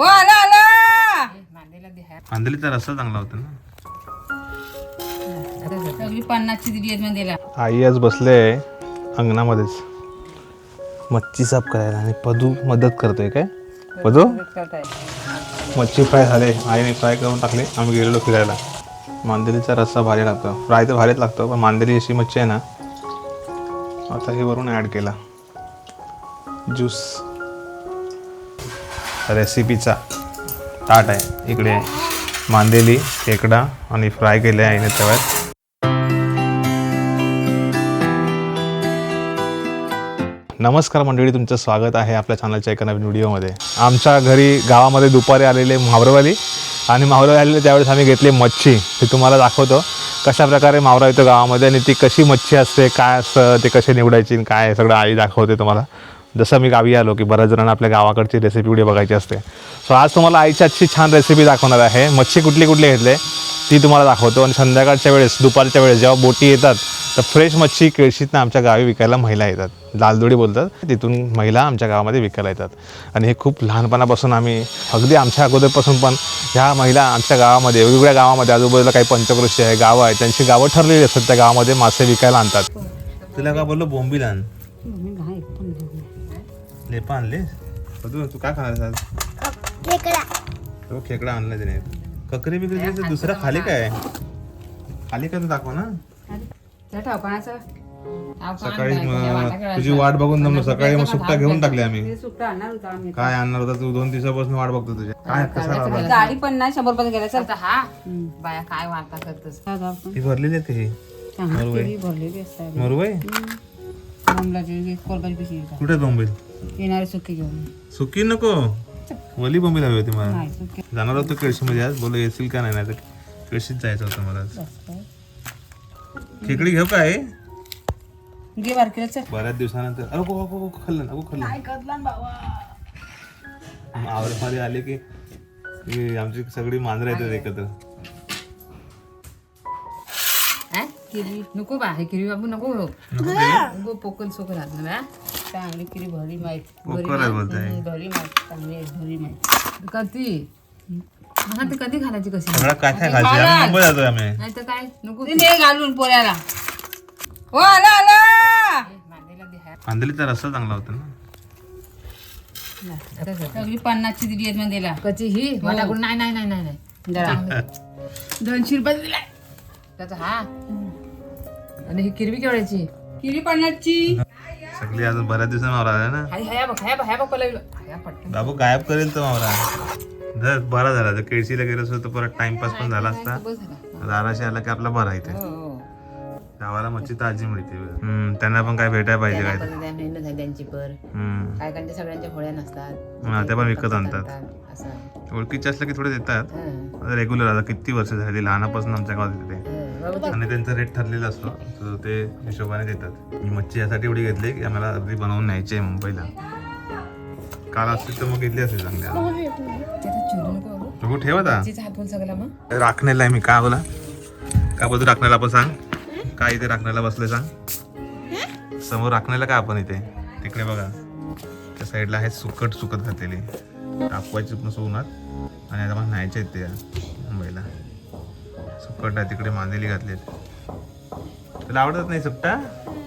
हो आला आला आंधलीचा रस्ता चांगला होता ना. सगळी पन्नासची दिली आहेत मंदिरला आई आज बसले अंगणामध्येच. मच्छी साफ करायला आणि पदू मदत करतोय काय? पदू? मच्छी फ्राय झाले. आईने फ्राय करून टाकले. आम्ही गेलेलो फिरायला. मांदेलीचा रस्सा भारी लागतो. फ्राय तर भारीच लागतो पण मांदेली अशी मच्छी आहे ना. आता हे वरून ॲड केला. ज्यूस रेसिपीचा ताट आहे. इकडे मांदेली खेकडा आणि फ्राय केले आहे तव्यात नमस्कार मंडळी तुमचं स्वागत आहे आपल्या चॅनलच्या एका नवीन व्हिडिओमध्ये. आमच्या घरी गावामध्ये दुपारी आलेले मावरवाली आणि मावरवाली आलेले त्यावेळेस आम्ही घेतली मच्छी. ते तुम्हाला दाखवतो. कशा प्रकारे मावरा येतो गावामध्ये आणि ती कशी मच्छी असते काय असतं ते कशी निवडायची काय सगळं आई दाखवते तुम्हाला. जसं मी गावी आलो की बऱ्याच जणांना आपल्या गावाकडची रेसिपी व्हिडिओ बघायची असते. सो आज तुम्हाला आईची आजची छान रेसिपी दाखवणार आहे. मच्छी कुठली कुठली घेतले ती तुम्हाला दाखवतो. आणि संध्याकाळच्या वेळेस दुपारच्या वेळेस जेव्हा बोटी येतात तर फ्रेश मच्छी केळशीतनं आमच्या गावी विकायला महिला येतात. लालदोडी बोलतात. तिथून महिला आमच्या गावामध्ये विकायला येतात. आणि हे खूप लहानपणापासून आम्ही अगदी आमच्या अगोदरपासून पण ह्या महिला आमच्या गावामध्ये वेगवेगळ्या गावामध्ये आजूबाजूला काही पंचकृषी आहे गावं आहे त्यांची गावं ठरलेली असतात त्या गावामध्ये मासे विकायला आणतात. तुला का बोललो बोंबील आण? लेपा आणले तू तू काय खाणार तो खेकडा आणला त्याने. ककरी बिकरी ते दुसरा खाली काय? खाली काय तू दाखव ना. सकाळी मग तुझी वाट बघून दमलो सकाळी मग सुट्टा घेऊन टाकले आम्ही. सुट्टा आणणार होता आम्ही. काय आणणार होता तू? दोन दिवसापासून वाट बघतो तुझ्या. काय कसा गाडी पन्नास शंभर रुपये गेला. चल. हा. बाया काय वार्ता करतस? ही भरलेली आहे का ही? चांगली भरलेली असतात मरुबाई येतात. कुठे बोंबील? येणारे सुकी घेऊन. सुकी नको. वली बोंबील हवी होती मला. नाही सुकी. जाणार होतो केळशीमध्ये आज. बोल येशील का नाही? तर केळशीत जायचं होतं मला आज. खेकडी घेऊ काय? घे बारकीला बऱ्याच दिवसानंतर. अरे गो गो गो खाल्लं ना गो खाल्लं आवडमध्ये आले की की आमची सगळी मांजरं येतात एकत्र. किरी? नको बा हे किरी बाबू नको हो. नको ते? नको पोकल सोकल हात ना बा. चांगली किरी भरी माहीत. पोकर आहे बोलताय? भरी माहीत. चांगली आहे, भरी माहीत. कधी हा ते कधी घालायची कशी? सगळा काय काय खायचं आम्ही मुंबई जातोय आम्ही. नाही तर काय? नको. ते घालून पोऱ्याला हो आला आला. मांडीला दे हात. आंधलीचा रस्ता चांगला होता ना. सगळी पन्नासची दिली आहेत मंदिरला कधी ही? वाटाकडून नाही नाही नाही नाही नाही. जरा. दोनशे रुपये दिलाय. त्याचा हा. आणि ही किरवी केवढ्याची? किरी पन्नासची. सगळी अजून बऱ्याच दिवसांनी मावरा आला ना? हाय हाया बघ हाया बघ हाया बघ पलवी हाया पटकन. बाबू गायब करेल तो मावरा जर बरा झाला तर केळशीला गेलो असतो तर परत टाइमपास पण झाला असता. बस झाला. दाराशी आला की आपला बरा इथे. हो हो. गावाला मच्छी ताजी मिळते. हम्म, त्यांना पण काय भेटायला पाहिजे काय? मेहनत आहे त्यांची पर हम्म. काय काय सगळ्यांच्या होळ्या नसतात. हा, ते पण विकत आणतात. असं. ओळखीचे असलं की थोडे देतात. हं. रेग्युलर आता किती वर्ष झाली लहानापासून आमच्या गावात येते. ते- आणि त्यांचा रेट ठरलेला असतो. तर ते हिशोबाने देतात. मी मच्छी यासाठी एवढी घेतली की आम्हाला अगदी बनवून न्यायची आहे मुंबईला. काल असतील तर मग घेतली असेल चांगल्या ठेव आता. मग. राखण्याला आहे मी. का बोला? का बोलतो राखण्याला आपण सांग? काय इथे राखण्याला बसले सांग? समोर राखण्याला का आपण इथे? तिकडे बघा. त्या साईडला आहे सुकट सुकत घातलेली. टाकवायची पण सोनात आणि आता मला न्यायचे आहेत ते मुंबईला. सुकट आहे तिकडे मांदेली घातलेत. तुला आवडत नाही सुट्टा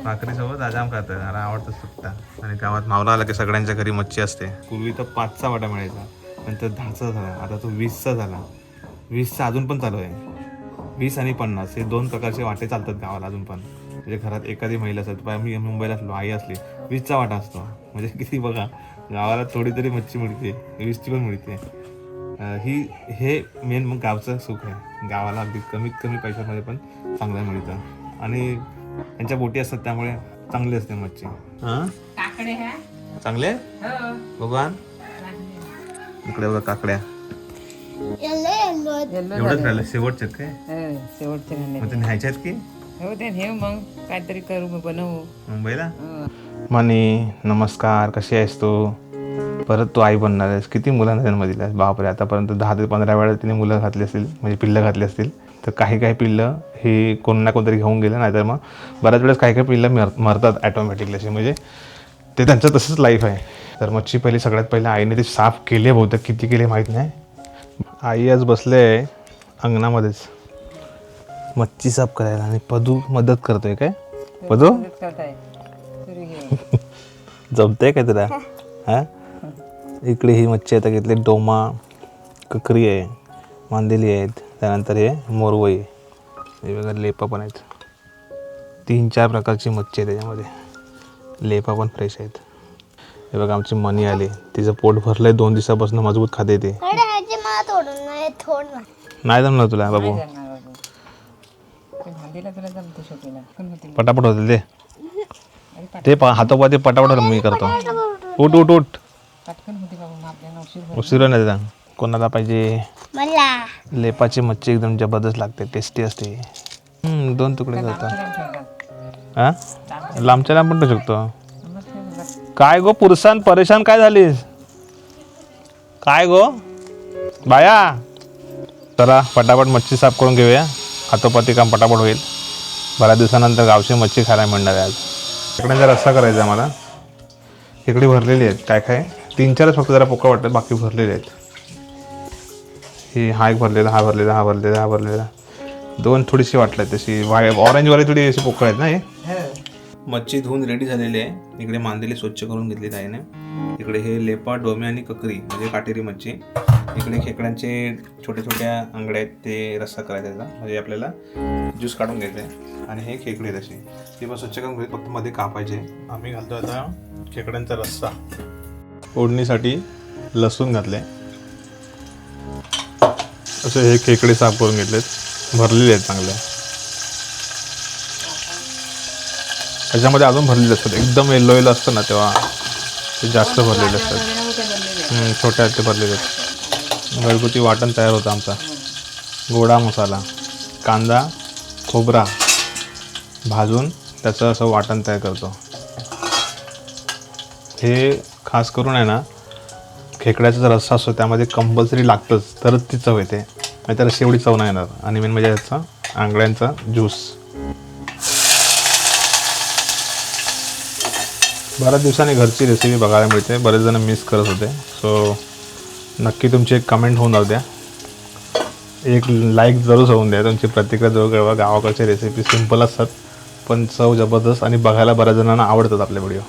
भाकरीसोबत आजाम खातं. मला आवडतं सुट्टा आणि गावात मावला आला की सगळ्यांच्या घरी मच्छी असते. पूर्वी तर पाचचा वाटा मिळायचा. नंतर दहाचा झाला. आता तो वीसचा झाला. वीसचा अजून पण चालू आहे. वीस आणि पन्नास हे दोन प्रकारचे वाटे चालतात गावाला अजून पण. म्हणजे घरात एखादी महिला असेल मी मुंबईला असलो आई असली वीसचा वाटा असतो. म्हणजे किती बघा गावाला थोडी तरी मच्छी मिळते. वीसची पण मिळते. ही हे मेन मग गावचं सुख आहे. गावाला अगदी कमीत कमी पैशामध्ये पण चांगलं मिळतं आणि त्यांच्या बोटी असतात त्यामुळे चांगली असते मच्छी. हां? चांगले? हो. भगवान? इकडे बघा काकड्या. एवढंच राहिलं शेवटचे काय? हं, शेवटचे मग ते न्यायचे आहेत की? हो ते हे मग. काहीतरी करू मग बनवू. मुंबईला? हं. मनी नमस्कार कशी आहेस तू? परत तू आई बनणार आहेस. किती मुलांना जन्म दिला बापरे आतापर्यंत दहा ते पंधरा वेळा तिने मुलं घातली असतील म्हणजे पिल्लं घातली असतील. तर काही काही पिल्लं ही कोण ना कोणतरी घेऊन गेलं नाही तर मग बऱ्याच वेळेस काही काही पिल्लं मर मरतात ॲटोमॅटिकली अशी. म्हणजे ते त्यांचं तसंच लाईफ आहे. तर मच्छी पहिली सगळ्यात पहिले आईने ती साफ केली बहुतेक. किती केली माहीत नाही. आई आज बसले आहे अंगणामध्येच. मच्छी साफ करायला आणि पदू मदत करतोय काय? पदू? जमतंय काय तुला? हा? इकडे ही मच्छी आता घेतली डोमा ककरी आहे मांदेली आहेत त्यानंतर हे मोरवई आहे. हे बघा लेपा पण आहेत. तीन चार प्रकारची मच्छी आहे त्याच्यामध्ये लेपा पण फ्रेश आहेत. हे बघा आमची मनी आली. तिचं पोट भरलंय दोन दिवसापासून मजबूत खाते ते. नाही थोड नाही जमलं तुला बाबू. नाही जमणार बाबू. तुला होती पटापट होते ते. ते पा- हातोपा ते पटापट मी करतो. उठ उठ उठ. उशीर नाही देता. कोणाला पाहिजे? मला. लेपाची मच्छी एकदम जबरदस्त लागते टेस्टी असते. हम्म, दोन तुकडे करतो लांब ठेवतात. हा? लांबच्या. लांब पण ठेवू शकतो. काय गो पुरसान परेशान काय झालीस? काय गो? बाया चला पटापट मच्छी साफ करून घेऊया. हातोपाती काम पटापट होईल. बऱ्याच दिवसानंतर गावची मच्छी खायला मिळणार आहे आज. इकडे जरा रस्सा करायचा आहे मला इकडे भरलेली आहेत काय काय तीन चारच फक्त जरा पोकळ वाटतात बाकी भरलेले आहेत. ही हा एक भरलेला हा भरलेला हा भरलेला हा भरलेला. दोन थोडीशी वाटल्यात तशी. वाय ऑरेंजवाली थोडी अशी पोकळ आहेत ना हे? हो. मच्छी धुवून रेडी झालेली आहे. इकडे मांदेली स्वच्छ करून घेतली आईने इकडे हे लेपा डोमे आणि ककरी म्हणजे काटेरी मच्छी. इकडे खेकड्यांचे छोट्या छोट्या आंगड्या आहेत ते रस्सा करायचा त्याचा. म्हणजे आपल्याला ज्यूस काढून घ्यायचा आहे. आणि हे खेकडे असे ती पण स्वच्छ करून फक्त मध्ये कापायचे आम्ही घालतो आता खेकड्यांचा रस्सा. ओढणीसाठी लसूण घातले. असे हे खेकडे साफ करून घेतलेत. भरलेले आहेत चांगले. त्याच्यामध्ये अजून भरलेले असतात. एकदम येल्लो येलो असतं ना तेव्हा ते जास्त भरलेले असतात. छोट्या आहेत ते भरलेले आहेत. घरगुती वाटण तयार होतं आमचा. गोडा मसाला कांदा खोबरा भाजून त्याचं असं वाटण तयार करतो. हे खास करून आहे ना खेकड्याचा रस्सा असतो त्यामध्ये कंपल्सरी लागतंच. तरच ती चव येते. नाही तर शेवडी एवढी चव नाही येणार. आणि मेन म्हणजे याचा आंगड्यांचा ज्यूस बऱ्याच दिवसांनी घरची रेसिपी बघायला मिळते. बरेच जण मिस करत होते. सो नक्की तुमची एक कमेंट होऊन जाऊ द्या. एक लाईक जरूर होऊन द्या. तुमची प्रतिक्रिया जरूर कळवा. गावाकडच्या रेसिपी सिंपल असतात पण चव जबरदस्त आणि बघायला बऱ्याच जणांना आवडतात आपले व्हिडिओ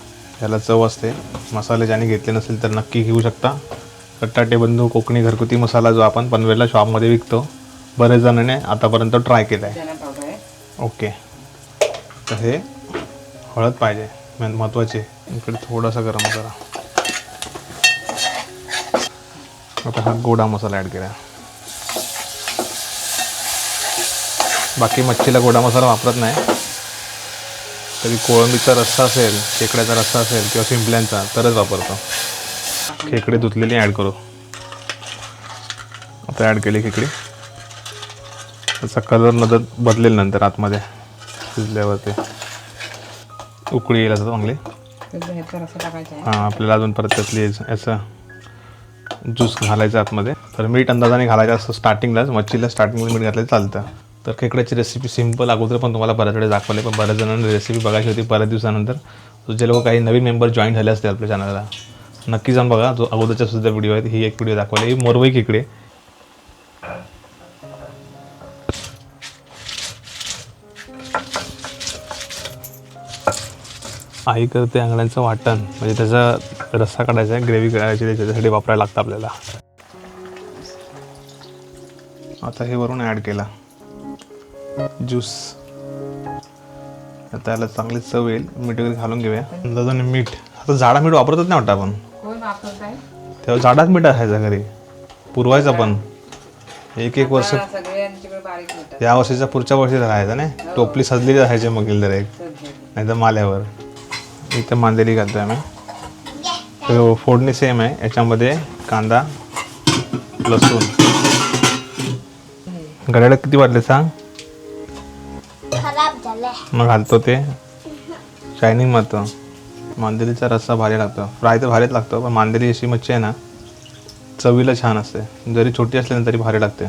त्याला चव असते. मसाले ज्याने घेतले नसेल तर नक्की घेऊ शकता. कट्टाटे बंधू कोकणी घरगुती मसाला जो आपण पनवेलला शॉपमध्ये विकतो. बरेच जणांनी आतापर्यंत ट्राय केला आहे ओके तर हे हळद पाहिजे. मेन महत्त्वाची इकडे थोडासा गरम करा. आता हा गोडा मसाला ॲड केला बाकी मच्छीला गोडा मसाला वापरत नाही. तरी कोळंबीचा रस्सा असेल खेकड्याचा रस्सा असेल किंवा शिंपल्यांचा तरच वापरतो. खेकडे धुतलेली ॲड करू. आता ॲड केली खेकडी. त्याचा कलर नंतर बदलेल नंतर आतमध्ये शिजल्यावरती. उकळी येईल असं चांगली. हां आपल्याला अजून परत त्यातली याचं ज्यूस घालायचं आतमध्ये. तर मीठ अंदाजाने घालायचं असतं स्टार्टिंगलाच मच्छीला स्टार्टिंगला मीठ घातलं चालतं. तर खेकड्याची रेसिपी सिंपल अगोदर पण तुम्हाला बऱ्याच वेळेस दाखवले पण बऱ्याच जणांना रेसिपी बघायची होती बऱ्याच दिवसानंतर. जे लोक काही नवीन मेंबर जॉईन झाले असतील आपल्या चॅनलला नक्की जाऊन बघा. जो अगोदरच्या सुद्धा व्हिडिओ आहेत ही एक व्हिडिओ दाखवली. ही मोरवई खेकडे. आई करते आंगड्यांचं वाटण. म्हणजे त्याचा रस्सा काढायचा आहे ग्रेव्ही करायची त्याच्यासाठी वापरायला लागतं आपल्याला. आता हे वरून ॲड केला. ज्यूस. आता याला चांगली चव येईल. मीठ वगैरे घालून घेऊया. अंदाजाने मीठ. आता जाडा मीठ वापरतच नाही वाटतं आपण. तेव्हा जाडाच मीठ असायचा घरी. पुरवायचा पण. एक एक वर्ष. हा, या वर्षीच्या पुढच्या वर्षी राहायचा नाही. टोपली सजलेली राहायची मग तर एक नाही तर माल्यावर. इथं मांदेली घालतोय आम्ही. तर फोडणी सेम आहे. याच्यामध्ये कांदा लसूण. घड्याला किती वाटले सांग? मग घालतो ते. शायनिंग मारतो मांदेलीचा रस्सा भारी लागतो. फ्राय तर भारीच लागतो पण मांदेली अशी मच्छी आहे ना चवीला छान असते. जरी छोटी असली ना तरी भारी लागते.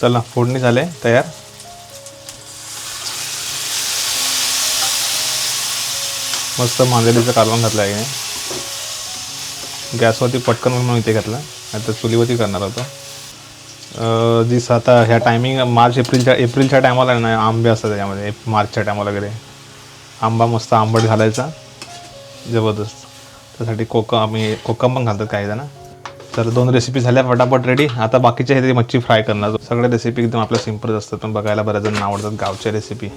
चला फोडणी झाले तयार. मस्त मांदेलीचं कालवण घातलं आहे. गॅसवरती पटकन म्हणून इथे घातला. आता चुलीवरती करणार होतो. अं, जी स- आता ह्या टायमिंग मार्च एप्रिलच्या एप्रिलच्या टायमाला ना आंबे असतात त्याच्यामध्ये मार्चच्या टायमाला वगैरे. आंबा मस्त आंबट घालायचा जबरदस्त. त्यासाठी कोकम आम्ही कोकम पण घालतात काही जण. तर दोन रेसिपी झाल्या फटाफट रेडी आता बाकीचे हे मच्छी फ्राय करणार. सगळ्या रेसिपी एकदम आपल्या सिंपल असतात पण बघायला बऱ्याच जण आवडतात गावच्या रेसिपी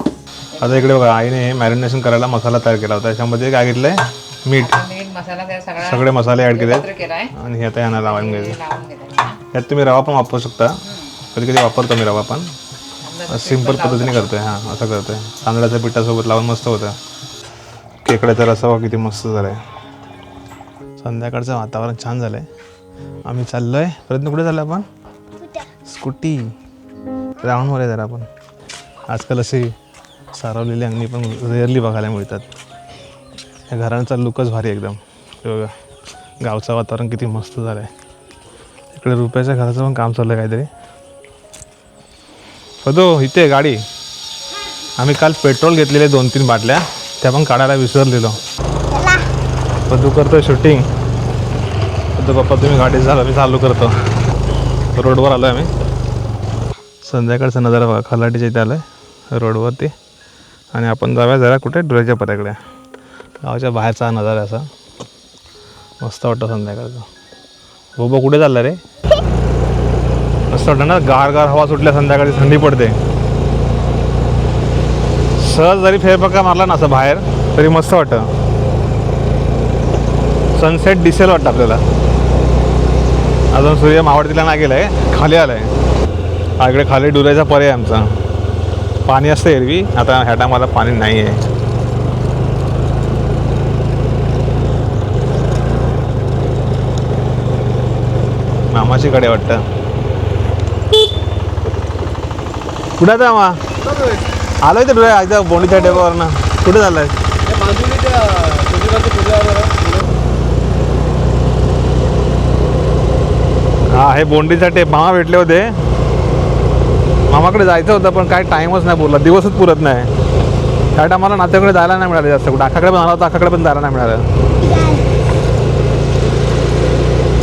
आता इकडे बघा आईने मॅरिनेशन करायला मसाला तयार केला होता. त्याच्यामध्ये काय घेतलंय? मीठ. मीठ सगळा मसाले ॲड केले आणि हे आता यांना लावून घ्यायचे. घेतला यात तुम्ही रवा पण वापरू शकता. कधी कधी वापरतो मी रवा पण. सिंपल पद्धतीने करतोय हां असं करतोय. तांदळाच्या पिठासोबत लावून मस्त होतं. खेकड्याचा रसावा किती मस्त झालाय. संध्याकाळचं वातावरण छान झालंय. आम्ही चाललोय. प्रयत्न कुठे चाललो आपण? स्कूटी. राऊंडवर आहे जरा आपण. आजकाल अशी सारवलेली अंगणी पण रेअरली बघायला मिळतात. या घरांचा लुकच भारी एकदम. बघा. गावचं वातावरण किती मस्त झालं आहे इकडे रुपयाच्या घराचं पण काम चाललं आहे काहीतरी. पदो इथे गाडी. आम्ही काल पेट्रोल घेतलेले दोन तीन बाटल्या. त्या पण काढायला विसरलेलो पदू करतो शूटिंग पदू पप्पा तुम्ही गाडी झालं मी चालू करतो. रोडवर आलो आम्ही. संध्याकाळचा नजारा बघा खलाटीच्या इथे आलो आहे रोडवरती. आणि आपण जाऊया जरा कुठे? डोळ्याच्या पत्याकडे गावाच्या बाहेरचा नजारा असा. मस्त वाटतं संध्याकाळचा. बोबा कुठे चालला रे? मस्त वाटतं ना गार गार हवा सुटल्या संध्याकाळी थंडी पडते. सहज जरी फेरफटका मारला ना असं बाहेर तरी मस्त वाटतं. सनसेट दिसेल वाटतं आपल्याला. अजून सूर्य मावडतीला नाही गेलाय खाली आलाय. इकडे खाली डुरायचा पर्याय आमचा. पाणी असतं एरवी आता ह्या टायमाला पाणी नाही आहे मामाची कडे वाटतं. कुठं आहे मामा? आलोय ते तुला एकदा बोंडीच्या टेबावरनं कुठे झालंय हा हे बोंडीचा टेप मामा भेटले होते. मामाकडे जायचं होतं पण काय टाईमच नाही बोलला दिवसच पुरत नाही. त्या टायमाला नात्याकडे जायला नाही मिळालं जास्त कुठं. आखाकडे पण आला होता आखाकडे पण जायला नाही मिळालं.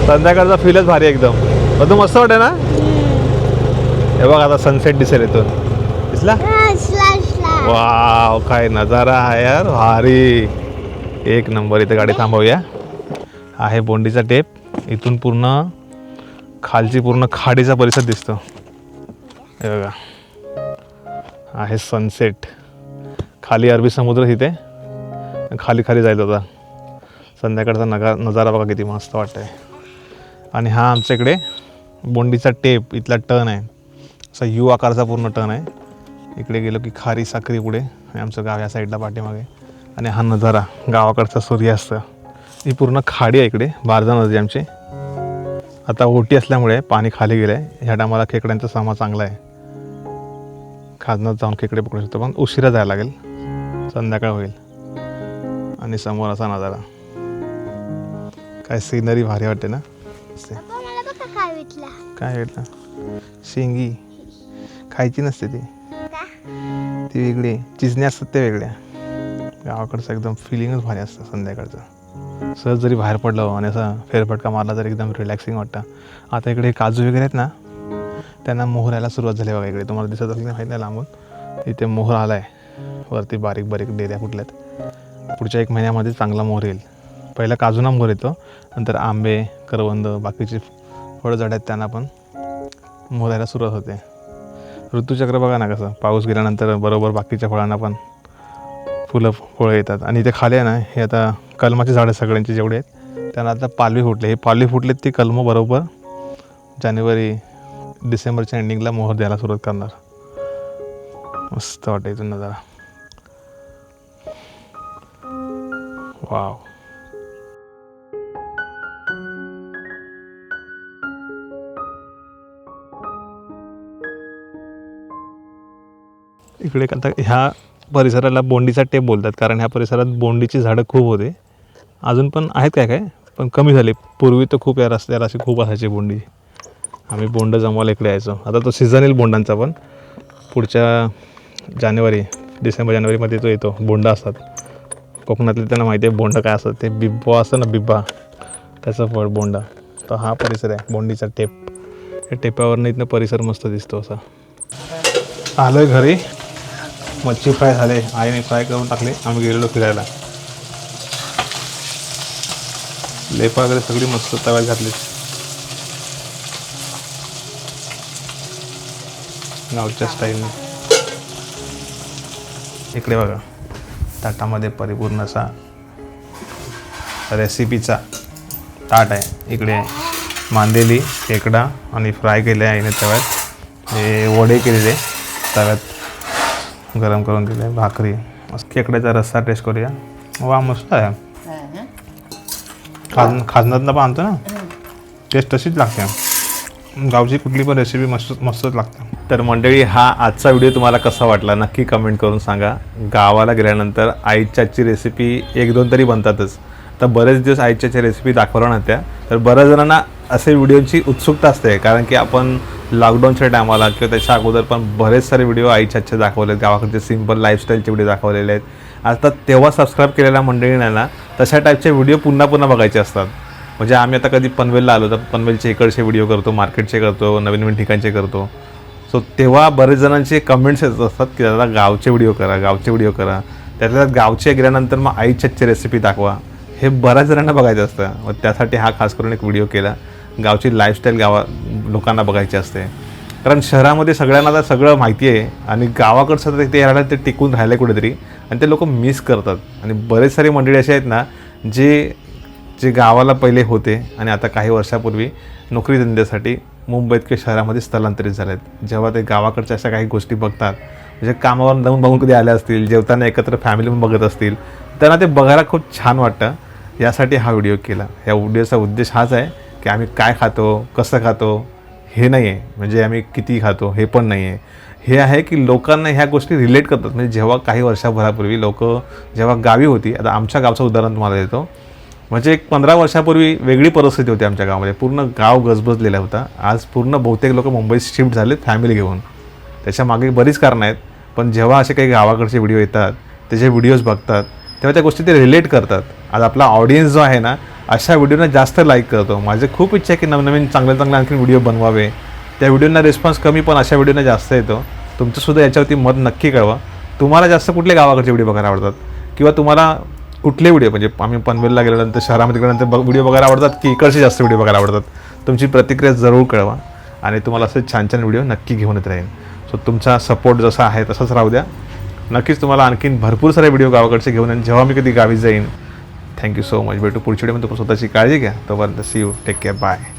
संध्याकाळचा फीलच भारी एकदम. पण तू मस्त वाटते ना हे बघ आता सनसेट दिसेल येतो दिसला? वाव काय नजारा आहे यार भारी. एक नंबर इथे गाडी थांबवूया. आहे बोंडीचा टेप इथून पूर्ण खालची पूर्ण खाडीचा परिसर दिसतो. हे बघा. आहे सनसेट खाली अरबी समुद्र तिथे खाली खाली जायचं होता संध्याकाळचा नगा नजारा बघा किती मस्त वाटतंय. आणि हा आमच्या इकडे बोंडीचा टेप इथला टर्न आहे. असा यू आकारचा पूर्ण टर्न आहे. इकडे गेलो की खारी साखरी पुढे. आणि आमचं गाव या साईडला पाठीमागे. आणि हा नजारा गावाकडचा सूर्यास्त. ही पूर्ण खाडी आहे इकडे बारदा नदी आमची. आता ओटी असल्यामुळे पाणी खाली गेलं आहे ह्या टायमाला खेकड्यांचा सामा चांगला आहे. खाजनात जाऊन खेकडे पकडू शकतो पण उशिरा जायला लागेल. संध्याकाळ होईल. आणि समोर असा नजारा. काय सिनरी भारी वाटते ना? मला बघा काय भेटला काय भेटलं शेंगी. खायची नसते ती. ती वेगळी चिजण्या असतात ते वेगळ्या. गावाकडचं एकदम फिलिंगच भारी असतं संध्याकाळचं. सहज जरी बाहेर पडलं आणि असा फेरफटका मारला तर एकदम रिलॅक्सिंग वाटतं. आता इकडे काजू वगैरे आहेत ना त्यांना मोहर यायला सुरुवात झाली बघा इकडे. तुम्हाला दिसत असेल माहीत नाही लांबून. इथे मोहर आला आहे वरती बारीक बारीक डेऱ्या फुटल्यात. पुढच्या एक महिन्यामध्ये चांगला मोहर येईल. पहिला काजू मोहर येतो नंतर आंबे करवंद बाकीचे फळझाड आहेत त्यांना पण मोहर सुरुवात होते. ऋतूचक्र बघा ना कसं पाऊस गेल्यानंतर बरोबर बाकीच्या फळांना पण फुलं फळं येतात. आणि इथे खाली आहे ना हे आता कलमाची झाडं सगळ्यांची जेवढे आहेत त्यांना आता पालवी फुटले. हे पालवी फुटलेत ती कलमं बरोबर जानेवारी डिसेंबरच्या एंडिंगला मोहर द्यायला सुरुवात करणार. मस्त वाटायचं नजारा. वाव. इकडे आता ह्या परिसराला बोंडीचा टेप बोलतात कारण ह्या परिसरात बोंडीची झाडं खूप होते. अजून पण आहेत काय काय? पण कमी झाले. पूर्वी तर खूप या रस्त्याला अशी खूप असायची बोंडी. आम्ही बोंड जमवायला इकडे यायचो. आता तो सीझन येईल बोंडांचा पण. पुढच्या जानेवारी डिसेंबर जानेवारीमध्ये तो येतो. बोंडा असतात. कोकणातले त्यांना माहिती आहे बोंड काय असतात. ते बिब्बा असतं ना बिब्बा. त्याचं फळ बोंडा. तर हा परिसर आहे बोंडीचा टेप. या टेप्यावरनं इथनं परिसर मस्त दिसतो असा. आलं आहे घरी. मच्छी फ्राय झाले आईने फ्राय करून टाकले आम्ही गेलेलो फिरायला. लेपा वगैरे सगळी मस्त तव्यात घातली. गावच्या स्टाईलने. इकडे बघा ताटामध्ये परिपूर्ण असा रेसिपीचा ताट आहे. इकडे मांदेली खेकडा आणि फ्राय केले आहे आईने तव्यात. हे वडे केलेले तव्यात. गरम करून दिले भाकरी. खेकड्याचा रस्सा टेस्ट करूया. वा मस्त आहे. खाज खाजनातनं पण आणतो ना? टेस्ट तशीच लागते. गावची कुठली पण रेसिपी मस्त मस्तच लागते. तर मंडळी हा आजचा व्हिडिओ तुम्हाला कसा वाटला? नक्की कमेंट करून सांगा. गावाला गेल्यानंतर आईच्या आजची रेसिपी एक दोन तरी बनतातच. तर बरेच दिवस आईच्या आजच्या रेसिपी दाखवल्या नव्हत्या. तर बऱ्याच जणांना असे व्हिडिओची उत्सुकता असते कारण की आपण लॉकडाऊनच्या टायमाला किंवा त्याच्या अगोदर पण बरेच सारे व्हिडिओ आईच्या आजच्या दाखवले आहेत गावाकडचे सिंपल लाईफस्टाईलचे व्हिडिओ दाखवलेले आहेत. आता तेव्हा सबस्क्राईब केलेल्या मंडळींना ना तशा टाईपचे व्हिडिओ पुन्हा पुन्हा बघायचे असतात. म्हणजे आम्ही आता कधी पनवेलला आलो तर पनवेलचे इकडचे व्हिडिओ करतो मार्केटचे करतो नवीन नवीन ठिकाणचे करतो. सो तेव्हा बरेच जणांचे कमेंट्स येत असतात की दादा गावचे व्हिडिओ करा गावचे व्हिडिओ करा. त्यातल्या गावचे गेल्यानंतर मग आईच्याची रेसिपी दाखवा. हे बऱ्याच जणांना बघायचं असतं. मग त्यासाठी हा खास करून एक व्हिडिओ केला. गावची लाईफस्टाईल गावा लोकांना बघायची असते. कारण शहरामध्ये सगळ्यांना आता सगळं माहिती आहे आणि गावाकडचं तर ते राहिलं ते टिकून राहिले कुठेतरी आणि ते लोक मिस करतात. आणि बरेच सारे मंडळी असे आहेत ना जे जे गावाला पहिले होते आणि आता काही वर्षापूर्वी नोकरी धंद्यासाठी मुंबईत किंवा शहरामध्ये स्थलांतरित झाले आहेत जेव्हा ते गावाकडच्या अशा काही गोष्टी बघतात म्हणजे कामावर जाऊन बघून कधी आले असतील जेवताना एकत्र फॅमिली बघत असतील त्यांना ते बघायला खूप छान वाटतं. यासाठी हा व्हिडिओ केला. या व्हिडिओचा उद्देश हाच आहे की आम्ही काय खातो कसं खातो हे नाही आहे म्हणजे आम्ही किती खातो हे पण नाही आहे हे आहे की लोकांना ह्या गोष्टी रिलेट करतात. म्हणजे जेव्हा काही वर्षाभरापूर्वी लोक जेव्हा गावी होती आता आमच्या गावचं उदाहरण तुम्हाला देतो. म्हणजे एक पंधरा वर्षापूर्वी वेगळी परिस्थिती होती आमच्या गावामध्ये. पूर्ण गाव गजबजलेला होता. आज पूर्ण बहुतेक लोक मुंबईत शिफ्ट झालेत फॅमिली घेऊन. त्याच्यामागे बरीच कारणं आहेत. पण जेव्हा असे काही गावाकडचे व्हिडिओ येतात त्याचे व्हिडिओज बघतात तेव्हा त्या गोष्टी ते रिलेट करतात. आज आपला ऑडियन्स जो आहे ना अशा व्हिडिओना जास्त लाईक करतो. माझी खूप इच्छा आहे की नवनवीन चांगले चांगले आणखी व्हिडिओ बनवावे. त्या व्हिडिओना रिस्पॉन्स कमी पण अशा व्हिडिओना जास्त येतो. तुमचंसुद्धा याच्यावरती मत नक्की कळवा. तुम्हाला जास्त कुठले गावाकडचे व्हिडिओ बघायला आवडतात? किंवा तुम्हाला कुठले व्हिडिओ म्हणजे आम्ही पनवेलला गेल्यानंतर शहरामध्ये गेल्यानंतर व्हिडिओ बघायला आवडतात की इकडचे जास्त व्हिडिओ बघायला आवडतात? तुमची प्रतिक्रिया जरूर कळवा. आणि तुम्हाला असे छान छान व्हिडिओ नक्की घेऊन येत राहील सो तुमचा सपोर्ट जसा आहे तसाच राहू द्या. नक्कीच तुम्हाला आणखीन भरपूर सारे व्हिडिओ गावाकडचे घेऊन येईन. जेव्हा मी कधी गावी जाईन थँक्यू सो मच भेटू पुढच्या व्हिडिओमध्ये स्वतःची काळजी घ्या तोपर्यंत see you take care bye